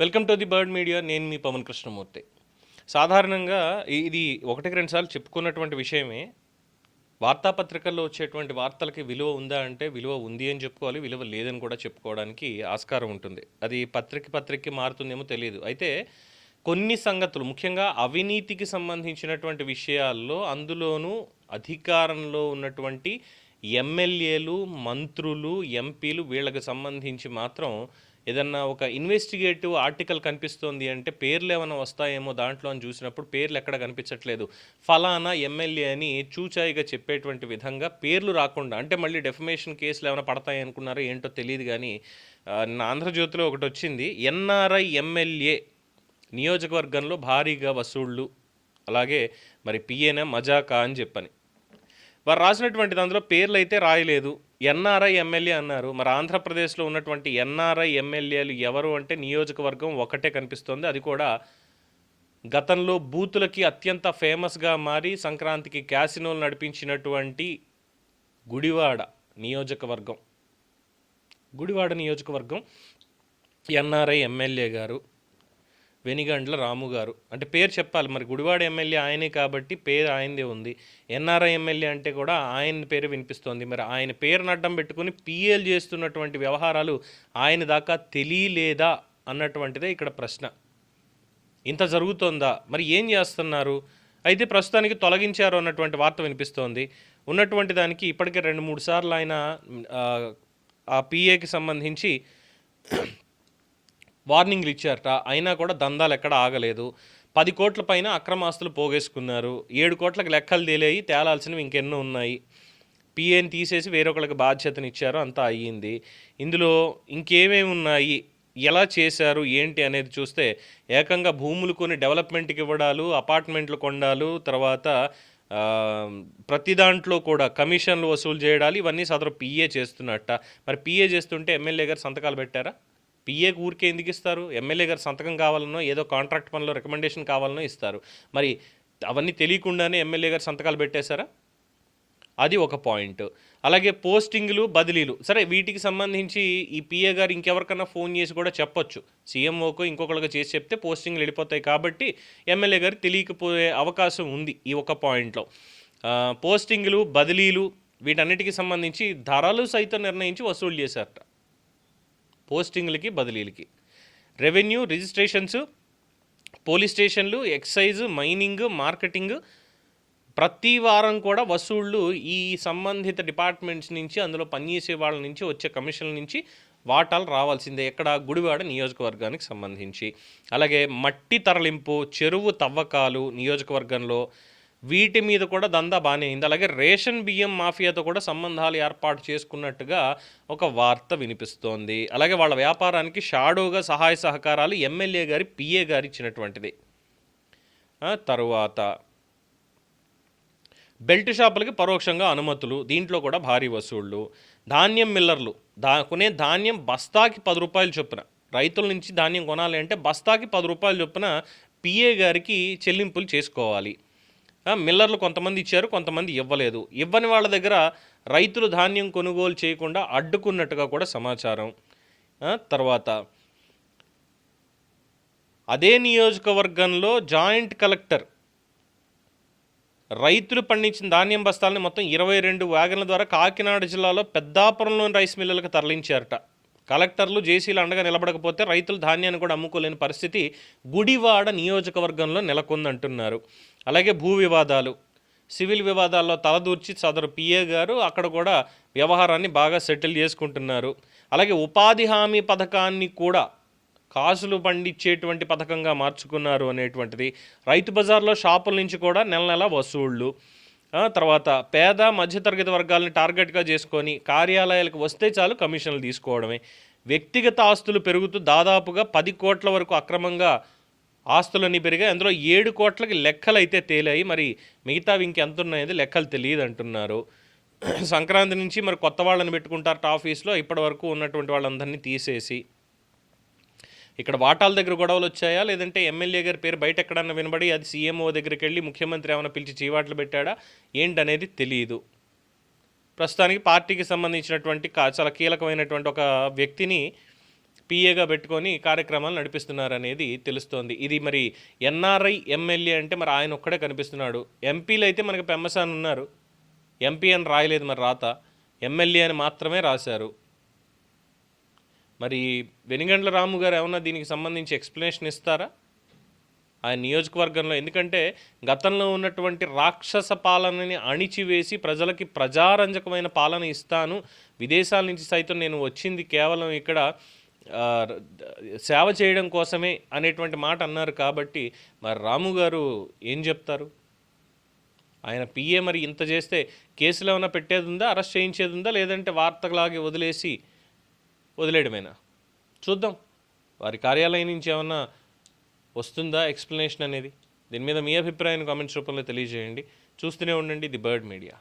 Welcome to the bird media. నేను మీ పవన్ కృష్ణమూర్తి. సాధారణంగా ఇది ఒకటికి రెండు సార్లు చెప్పుకున్నటువంటి విషయమే. వార్తాపత్రికల్లో వచ్చేటువంటి వార్తలకి విలువ ఉందా అంటే విలువ ఉంది అని చెప్పుకోవాలి విలువ లేదని కూడా చెప్పుకోవడానికి ఆస్కారం ఉంటుంది. అది పత్రిక పత్రికకి మారుతుందేమో తెలియదు. అయితే కొన్ని సంగతులు ముఖ్యంగా అవినీతికి సంబంధించినటువంటి విషయాల్లో అందులోనూ అధికారంలో ఉన్నటువంటి ఎమ్మెల్యేలు మంత్రులు ఎంపీలు వీళ్ళకి సంబంధించి మాత్రం ఏదన్నా ఒక ఇన్వెస్టిగేటివ్ ఆర్టికల్ కనిపిస్తోంది అంటే పేర్లు ఏమైనా వస్తాయేమో దాంట్లో అని చూసినప్పుడు పేర్లు ఎక్కడ కనిపించట్లేదు. ఫలానా ఎమ్మెల్యే అని చూచాయిగా చెప్పేటువంటి విధంగా పేర్లు రాకుండా అంటే మళ్ళీ డెఫమేషన్ కేసులు ఏమైనా పడతాయి అనుకున్నారో ఏంటో తెలియదు కానీ నా ఆంధ్రజ్యోతిలో ఒకటి వచ్చింది. ఎన్ఆర్ఐ ఎమ్మెల్యే నియోజకవర్గంలో భారీగా వసూళ్ళు అలాగే మరి పిఏన మజాకా అని చెప్పని. వారు రాసినటువంటి దాంట్లో పేర్లు అయితే రాయలేదు. ఎన్ఆర్ఐ ఎమ్మెల్యే అన్నారు. మరి ఆంధ్రప్రదేశ్లో ఉన్నటువంటి ఎన్ఆర్ఐ ఎమ్మెల్యేలు ఎవరు అంటే నియోజకవర్గం ఒకటే కనిపిస్తోంది. అది కూడా గతంలో బూతులకి అత్యంత ఫేమస్గా మారి సంక్రాంతికి క్యాసినోలు నడిపించినటువంటి గుడివాడ నియోజకవర్గం. గుడివాడ నియోజకవర్గం ఎన్ఆర్ఐ ఎమ్మెల్యే గారు వెనిగండ్ల రాము గారు. అంటే పేరు చెప్పాలి. మరి గుడివాడ ఎమ్మెల్యే ఆయనే కాబట్టి పేరు ఆయనదే ఉంది. ఎన్ఆర్ఐ ఎమ్మెల్యే అంటే కూడా ఆయన పేరు వినిపిస్తోంది. మరి ఆయన పేరును అడ్డం పెట్టుకుని పిఎల్ చేస్తున్నటువంటి వ్యవహారాలు ఆయన దాకా తెలియలేదా అన్నటువంటిదే ఇక్కడ ప్రశ్న. ఇంత జరుగుతోందా? మరి ఏం చేస్తున్నారు? అయితే ప్రస్తుతానికి తొలగించారు అన్నటువంటి వార్త వినిపిస్తోంది. ఉన్నటువంటి దానికి ఇప్పటికే రెండు మూడు సార్లు ఆయన ఆ, ఆ పిఏకి సంబంధించి వార్నింగ్లు ఇచ్చారట. అయినా కూడా దందాలు ఎక్కడ ఆగలేదు. పది కోట్ల పైన అక్రమాస్తులు పోగేసుకున్నారు. ఏడు కోట్లకు లెక్కలు తేలేయి తేలాల్సినవి ఇంకెన్నో ఉన్నాయి. పిఏని తీసేసి వేరొకరికి బాధ్యతనిచ్చారు అంతా అయ్యింది. ఇందులో ఇంకేమేమి ఉన్నాయి? ఎలా చేశారు? ఏంటి అనేది చూస్తే ఏకంగా భూములు కొని డెవలప్మెంట్కి ఇవ్వడాలు అపార్ట్మెంట్లు కొండాలు తర్వాత ప్రతి దాంట్లో కూడా కమిషన్లు వసూలు చేయడాలు ఇవన్నీ సదరు పిఏ చేస్తున్నట్ట. మరి పిఏ చేస్తుంటే ఎమ్మెల్యే గారు సంతకాలు పెట్టారా? పిఏ ఊరికే ఎందుకు ఇస్తారు? ఎమ్మెల్యే గారు సంతకం కావాలనో ఏదో కాంట్రాక్ట్ పనిలో రికమెండేషన్ కావాలనో ఇస్తారు. మరి అవన్నీ తెలియకుండానే ఎమ్మెల్యే గారు సంతకాలు పెట్టేశారా? అది ఒక పాయింట్. అలాగే పోస్టింగ్లు బదిలీలు. సరే వీటికి సంబంధించి ఈ పిఏ గారు ఇంకెవరికన్నా ఫోన్ చేసి కూడా చెప్పొచ్చు. సీఎంఓకో ఇంకొకరికి చేసి చెప్తే పోస్టింగ్లు వెళ్ళిపోతాయి కాబట్టి ఎమ్మెల్యే గారు తెలియకపోయే అవకాశం ఉంది ఈ ఒక పాయింట్లో. పోస్టింగ్లు బదిలీలు వీటన్నిటికి సంబంధించి ధరలు సైతం నిర్ణయించి వసూలు చేశారట. పోస్టింగ్లకి బదిలీలకి. రెవెన్యూ రిజిస్ట్రేషన్స్ పోలీస్ స్టేషన్లు ఎక్సైజ్ మైనింగ్ మార్కెటింగ్ ప్రతి వారం కూడా వసూళ్ళు ఈ సంబంధిత డిపార్ట్మెంట్స్ నుంచి అందులో పనిచేసే వాళ్ళ నుంచి వచ్చే కమిషన్ల నుంచి వాటాలు రావాల్సిందే. ఎక్కడ? గుడివాడ నియోజకవర్గానికి సంబంధించి. అలాగే మట్టి తరలింపు చెరువు తవ్వకాలు నియోజకవర్గంలో వీటి మీద కూడా దందా బాగానే అయింది. అలాగే రేషన్ బియ్యం మాఫియాతో కూడా సంబంధాలు ఏర్పాటు చేసుకున్నట్టుగా ఒక వార్త వినిపిస్తోంది. అలాగే వాళ్ళ వ్యాపారానికి షాడోగా సహాయ సహకారాలు ఎమ్మెల్యే గారి పిఏ గారు ఇచ్చినటువంటిది. తరువాత బెల్ట్ షాపులకి పరోక్షంగా అనుమతులు దీంట్లో కూడా భారీ వసూళ్ళు ధాన్యం మిల్లర్లు దా కొనే ధాన్యం బస్తాకి పది రూపాయలు చొప్పున రైతుల నుంచి ధాన్యం కొనాలి అంటే బస్తాకి పది రూపాయలు చొప్పున పిఏ గారికి చెల్లింపులు చేసుకోవాలి. మిల్లర్లు కొంతమంది ఇచ్చారు కొంతమంది ఇవ్వలేదు. ఇవ్వని వాళ్ళ దగ్గర రైతులు ధాన్యం కొనుగోలు చేయకుండా అడ్డుకున్నట్టుగా కూడా సమాచారం. తర్వాత అదే నియోజకవర్గంలో జాయింట్ కలెక్టర్ రైతులు పండించిన ధాన్యం బస్తాలని మొత్తం ఇరవై రెండు వ్యాగన్ల ద్వారా కాకినాడ జిల్లాలో పెద్దాపురంలోని రైస్ మిల్లులకు తరలించారట. కలెక్టర్లు జేసీలు అండగా నిలబడకపోతే రైతులు ధాన్యాన్ని కూడా అమ్ముకోలేని పరిస్థితి గుడివాడ నియోజకవర్గంలో నెలకొందంటున్నారు. అలాగే భూ వివాదాలు సివిల్ వివాదాల్లో తలదూర్చి సదరు పిఏ గారు అక్కడ కూడా వ్యవహారాన్ని బాగా సెటిల్ చేసుకుంటున్నారు. అలాగే ఉపాధి హామీ పథకాన్ని కూడా కాసులు పండించేటువంటి పథకంగా మార్చుకున్నారు అనేటువంటిది. రైతు బజార్లో షాపుల నుంచి కూడా నెల నెల వసూళ్ళు ఆ, తర్వాత పేద మధ్యతరగతి వర్గాలను టార్గెట్గా చేసుకొని కార్యాలయాలకు వస్తే చాలు కమిషన్లు తీసుకోవడమే. వ్యక్తిగత ఆస్తులు పెరుగుతూ దాదాపుగా పది కోట్ల వరకు అక్రమంగా ఆస్తులన్నీ పెరిగాయి. అందులో ఏడు కోట్లకి లెక్కలు అయితే తేలాయి. మరి మిగతావి ఇంకెంత ఉన్నాయది లెక్కలు తెలియదు అంటున్నారు సంక్రాంతి నుంచి మరి కొత్త వాళ్ళని పెట్టుకుంటారట ఆఫీస్లో. ఇప్పటి వరకు ఉన్నటువంటి వాళ్ళందరినీ తీసేసి ఇక్కడ వాటాల దగ్గర గొడవలు వచ్చాయా? లేదంటే ఎమ్మెల్యే గారి పేరు బయట ఎక్కడన్నా వినబడి అది సీఎంఓ దగ్గరికి వెళ్ళి ముఖ్యమంత్రి ఏమైనా పిలిచి చీవాట్లు పెట్టాడా? ఏంటనేది తెలియదు ప్రస్తుతానికి పార్టీకి సంబంధించినటువంటి చాలా కీలకమైనటువంటి ఒక వ్యక్తిని పిఏగా పెట్టుకొని కార్యక్రమాలు నడిపిస్తున్నారు అనేది తెలుస్తోంది. ఇది మరి ఎన్ఆర్ఐ ఎమ్మెల్యే అంటే మరి ఆయన ఒక్కడే కనిపిస్తున్నాడు. ఎంపీలు అయితే మనకి పెమ్మసాన్ ఉన్నారు. ఎంపీ అని రాయలేదు మరి రాత. ఎమ్మెల్యే అని మాత్రమే రాశారు. మరి వెనిగండ్ల రాము గారు ఏమన్నా దీనికి సంబంధించి ఎక్స్ప్లెనేషన్ ఇస్తారా? ఆయన నియోజకవర్గంలో. ఎందుకంటే గతంలో ఉన్నటువంటి రాక్షస పాలనని అణిచివేసి ప్రజలకి ప్రజారంజకమైన పాలన ఇస్తాను. విదేశాల నుంచి సైతం నేను వచ్చింది కేవలం ఇక్కడ సేవ చేయడం కోసమే అనేటువంటి మాట అన్నారు కాబట్టి మరి రాము గారు ఏం చెప్తారు? ఆయన పిఏ మరి ఇంత చేస్తే కేసులు ఏమైనా పెట్టేది ఉందా? అరెస్ట్ చేయించేది ఉందా? లేదంటే వార్తలాగే వదిలేసి వదిలేయడమేనా? చూద్దాం. వారి కార్యాలయం నుంచి ఏమన్నా వస్తుందా ఎక్స్ప్లెనేషన్ అనేది? దీని మీద మీ అభిప్రాయాన్ని కామెంట్స్ రూపంలో తెలియజేయండి. చూస్తూనే ఉండండి ది బర్డ్ మీడియా.